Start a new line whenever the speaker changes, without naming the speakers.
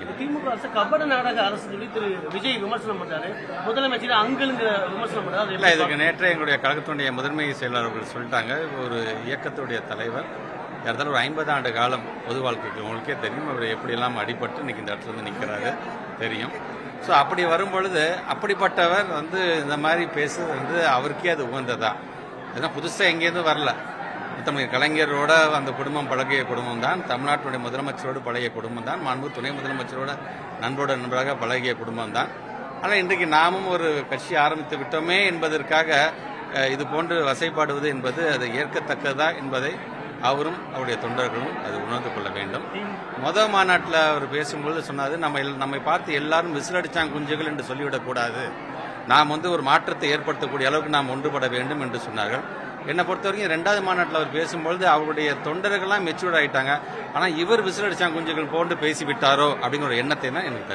திமுக அரசு கபட நாடக அரசு சொல்லி திரு விஜய் விமர்சனம் பண்றாரு. முதலமைச்சர் அங்கிளுங்கிற விமர்சனம் பண்றாரு.
இல்லை இதுக்கு நேற்றே எங்களுடைய கழகத்தினுடைய முதன்மை செயலாளர் அவர்கள் சொல்லிட்டாங்க. ஒரு இயக்கத்துடைய தலைவர் ஏறத்தாழ ஒரு ஐம்பது ஆண்டு காலம் பொது வாழ்க்கைக்கு உங்களுக்கே தெரியும். அவர் எப்படியெல்லாம் அடிபட்டு இன்னைக்கு இந்த இடத்துல வந்து நிற்கிறாரு தெரியும். ஸோ அப்படி வரும்பொழுது அப்படிப்பட்டவர் வந்து இந்த மாதிரி பேசுறது வந்து அவருக்கே அது உகந்ததா? ஏன்னா புதுசாக எங்கேருந்து வரல. தமிழ் கலைஞரோட அந்த குடும்பம் பழகிய குடும்பம் தான். தமிழ்நாட்டுடைய முதலமைச்சரோடு பழகிய குடும்பம் தான். மாண்பு துணை முதலமைச்சரோட நண்பரோட நண்பராக பழகிய குடும்பம் தான். ஆனால் இன்றைக்கு நாமும் ஒரு கட்சி ஆரம்பித்து விட்டோமே என்பதற்காக இது போன்று வசைப்பாடுவது என்பது அது ஏற்கத்தக்கதா என்பதை அவரும் அவருடைய தொண்டர்களும் அது உணர்ந்து கொள்ள வேண்டும். மொதல் மாநாட்டில் அவர் பேசும்பொழுது சொன்னாது நம்ம எல்- நம்மை பார்த்து எல்லாரும் விசிலடிச்சாங்க குஞ்சுகள் என்று சொல்லிவிடக்கூடாது நாம் வந்து ஒரு மாற்றத்தை ஏற்படுத்தக்கூடிய அளவுக்கு நாம் ஒன்றுபட வேண்டும் என்று சொன்னார்கள். என்னை பொறுத்த வரைக்கும் ரெண்டாவது மாநாட்டில் அவர் பேசும்பொழுது அவருடைய தொண்டர்கள்லாம் மெச்சூர்ட் ஆகிட்டாங்க ஆனால் இவர் விசிலடிச்சாங்க குஞ்சுகள் போன்று பேசிவிட்டாரோ அப்படிங்கிற ஒரு எண்ணத்தை தான் எனக்கு